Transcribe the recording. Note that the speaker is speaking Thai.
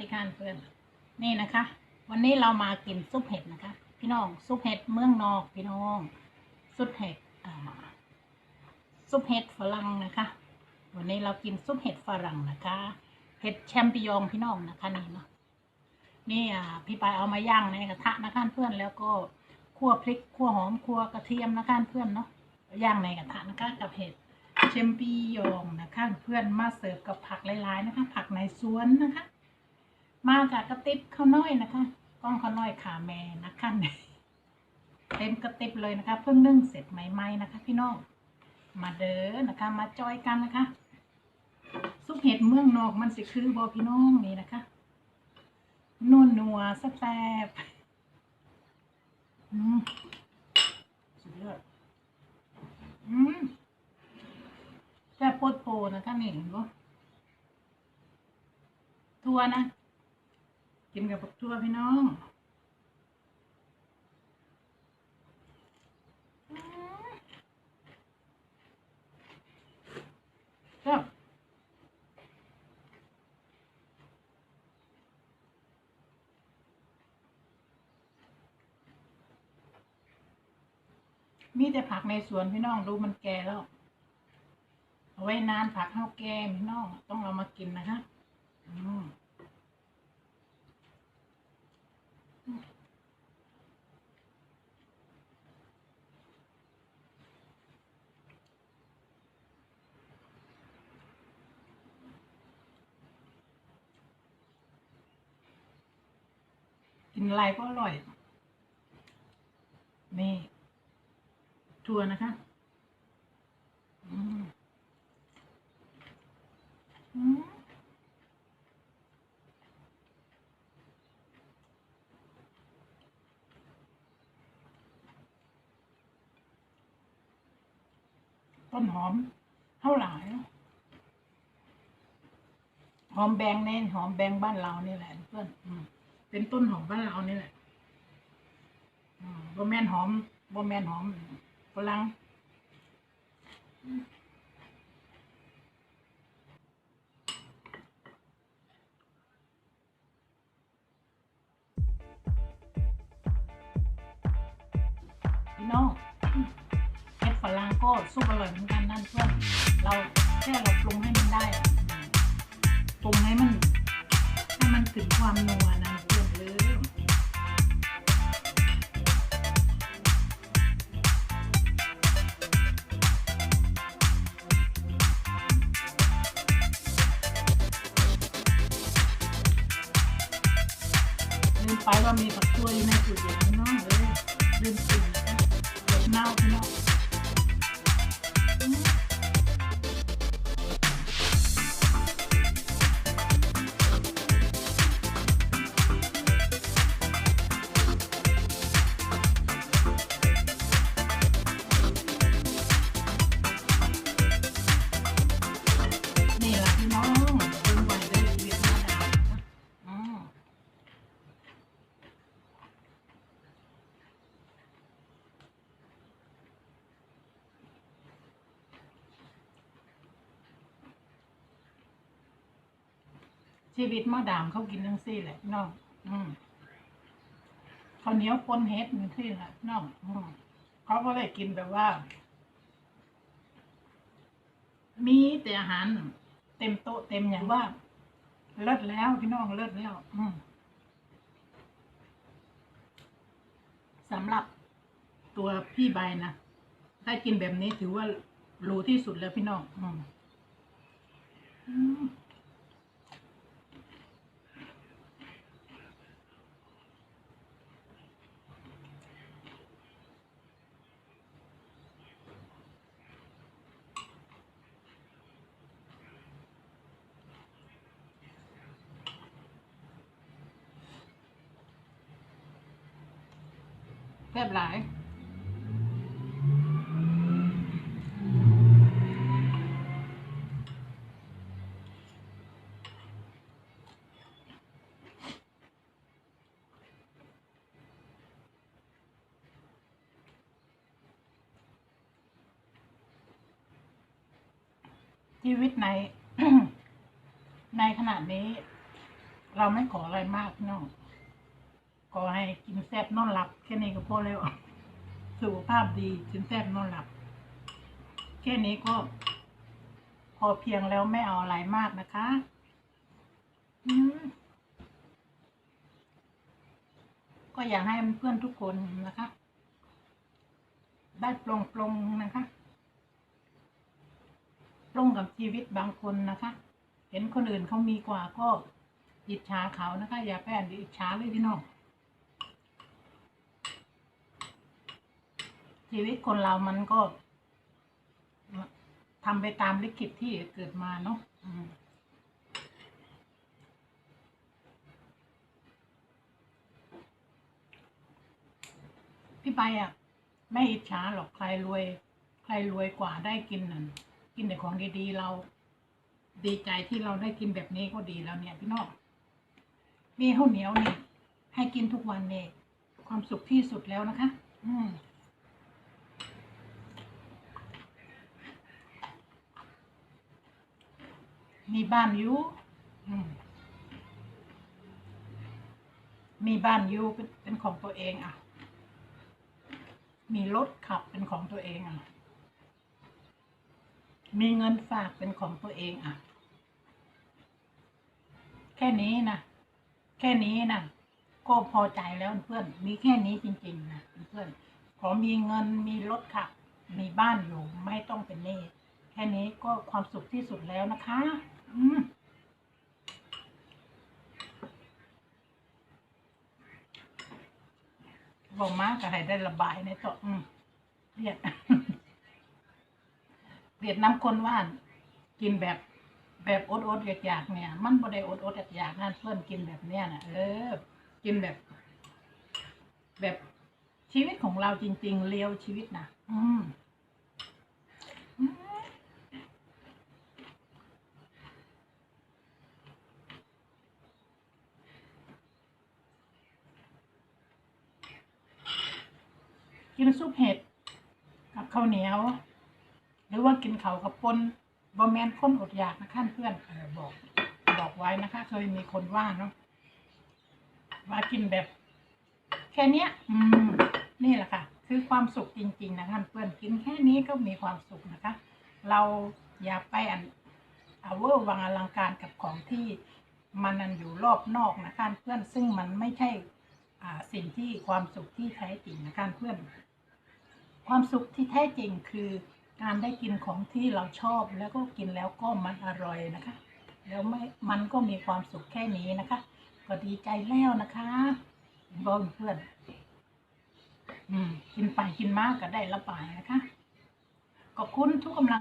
ดีค่ะเพื่อน นี่นะคะ วันนี้เรามากินซุปเห็ดนะคะ พี่น้องซุปเห็ดเมืองนอกพี่น้องซุปเห็ดซุปเห็ดฝรั่งนะคะ วันนี้เรากินซุปเห็ดฝรั่งนะคะเห็ดแชมปิญองพี่น้องนะคะนี่เนาะนี่อ่าพี่ปายเอามาย่างในกระทะนะคะเพื่อนแล้วก็คั่วพริกคั่วหอมคั่วกระเทียมนะคะเพื่อนเนาะย่างในกระทะนะคะกับเห็ดเชมปิยองนะคะเพื่อนมาเสิร์ฟกับผักหลายๆนะคะ ผักในสวนนะคะ มาจากกระติบข้าวน้อยนะคะกล้องข้าวน้อยขาแม่นะคะเต็มกระติบเลยนะคะ เพิ่งนึ่งเสร็จใหม่ๆนะคะ พี่น้องมาเด้อนะคะ มาจอยกันนะคะซุปเห็ดเมืองนอกมันสิคือบอพี่น้องนี่นะคะนัวนัวแซ่บอืมสุดยอดอืมแค่โพดโพนะคะนี่เห็นปะทัวนะ กินกับบักทั่วพี่น้องก็มีแต่ผักในสวนพี่น้องดูมันแก่แล้ว เอาไว้นานผักเข้าแกงพี่น้องต้องเอามากินนะคะอืม กินอะไรก็อร่อย นี่ทัวร์นะคะต้นหอมเท่าไหร่หอมแบงเน่นหอมแบงบ้านเรานี่แหละเพื่อนอ เป็นต้นหอมบ้านเรานี่แหละอืมบ่แมนหอมบ่แมนหอมฝรั่งพี่น้องเห็ดฝรั่งก็ซุปอร่อยเหมือนกันนั่นเพื่อนเราแค่เราปรุงให้มันได้ปรุงให้มันให้มันถึงความนัวนะ ว่ามีผักตัวอยู่ในตู้เย็นเน้องเลยลืมกินนะคะเน่าเน่า ชีวิตมาดามเขากินทั้งซี่แหละพี่น้องอืมข้าวเหนียวปนเฮ็ดนี่ที่แหละพี่น้องอืมเขาก็เลยกินแบบว่า มีแต่อาหาร เต็มโต๊ะเต็มอย่างว่าเลิศแล้วพี่น้องเลิศแล้ว อืมสำหรับตัวพี่ใบนะถ้ากินแบบนี้ถือว่ารู้ที่สุดแล้วพี่น้อง อืม แซ่บหลายชีวิตใน ในขณะนี้ เราไม่ขออะไรมากน้อง ขอให้กินแซ่บนอนหลับ แค่นี้ก็พอแล้วสุขภาพดีกินแซ่บนอนหลับ แค่นี้ก็พอเพียงแล้วไม่เอาอะไรมากนะคะก็อยากให้เพื่อนทุกคนนะคะ ได้ปลงปลงนะคะปลงกับชีวิตบางคนนะคะ เห็นคนอื่นเขามีกว่าก็อิจฉาเขานะคะ อย่าแป้นอิจฉาเลยพี่น้อง ชีวิตคนเรามันก็ทำไปตามลิขิตที่เกิดมาเนาะพี่ไปอะ ไม่อิจฉาหรอกใครรวย ใครรวยกว่าได้กินนั่นกินแต่ของดีๆเรา ดีใจที่เราได้กินแบบนี้ก็ดีแล้วเนี่ย พี่น้องมีข้าวเหนียวนี่ให้กินทุกวันเนี่ยความสุขที่สุดแล้วนะคะ อืม มีบ้านอยู่มีบ้านอยู่เป็นของตัวเองอะ มีรถขับเป็นของตัวเองอะ มีเงินฝากเป็นของตัวเองอะ แค่นี้นะ แค่นี้นะก็พอใจแล้วเพื่อน มีแค่นี้จริงๆนะเพื่อน ขอมีเงินมีรถขับ มีบ้านอยู่ไม่ต้องเป็นหนี้แค่นี้ก็ความสุขที่สุดแล้วนะคะ บอกมากก็ให้ได้ระบายในตัวอืมเรียดเรียดน้ำคนว่าน กินแบบแบบอดอดๆอยากๆเนี่ย มันบ่ได้อดอดๆอยากนั่นเพื่อนกินแบบเนี้ยนะเออ กินแบบ แบบชีวิตของเราจริง ๆเลี้ยวชีวิตนะอืมอืม กินซุปเห็ดกับข้าวเหนียว หรือว่ากินเขาวกับปนบะแมนคนอดอยากนะคะเพื่อนบอกบอกไว้นะคะ เคยมีคนว่าเนาะว่ากินแบบ แค่เนี้ย อืม นี่แหละค่ะ คือความสุขจริง ๆ นะคะเพื่อนกินแค่นี้ก็มีความสุขนะคะ เราอย่าไปอันเอาเวอร์วังอลังการกับของที่มันนันอยู่รอบนอกนะคะเพื่อนซึ่งมันไม่ใช่อ่าสิ่งที่ความสุขที่แท้จริงนะคะเพื่อน ความสุขที่แท้จริงคือการได้กินของที่เราชอบแล้วก็กินแล้วก็มันอร่อยนะคะ แล้วไม่มันก็มีความสุขแค่นี้นะคะ ก็ดีใจแล้วนะคะบอกเพื่อนอืมกินไปกินมากก็ได้ละบายนะคะขอบคุณทุกกำลัง